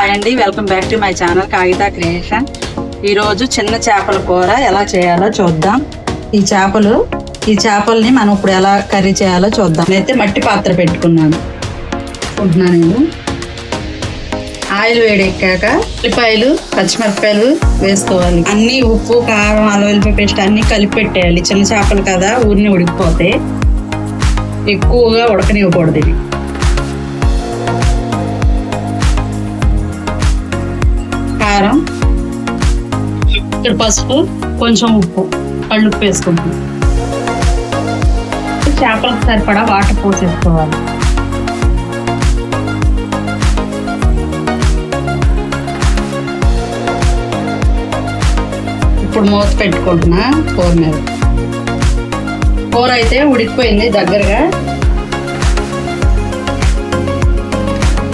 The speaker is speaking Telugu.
హాయ్ అండి welcome back to my channel Kagitha creation ఈరోజు చిన్న చేపల కూర ఎలా చేయాలో చూద్దాం. ఈ చేపలు ఈ చేపల్ని మనం ఇప్పుడు ఎలా కర్రీ చేయాలో చూద్దాం. నేనైతే మట్టి పాత్ర పెట్టుకున్నాను. ఉంటున్నాను నేను. ఆయిల్ వేడెక్కాక ఉల్లిపాయలు పచ్చిమిరపకాయలు వేసుకోవాలి. అన్ని ఉప్పు కారం అల్లం వెల్లిపాయ పేస్ట్ అన్నీ కలిపి పెట్టేయాలి. చిన్న చేపలు కదా ఊరిని ఉడికిపోతే ఎక్కువగా ఉడకనివ్వకూడదు ఇవి. కారం ఇక్కడ పసుపు కొంచెం ఉప్పు. కళ్ళు వేసుకుంటాం. చేపలకు సరిపడా వాటర్ పోసేసుకోవాలి. ఇప్పుడు మూత పెట్టుకుంటున్నా కూర మీద. కూర అయితే ఉడికిపోయింది దగ్గరగా.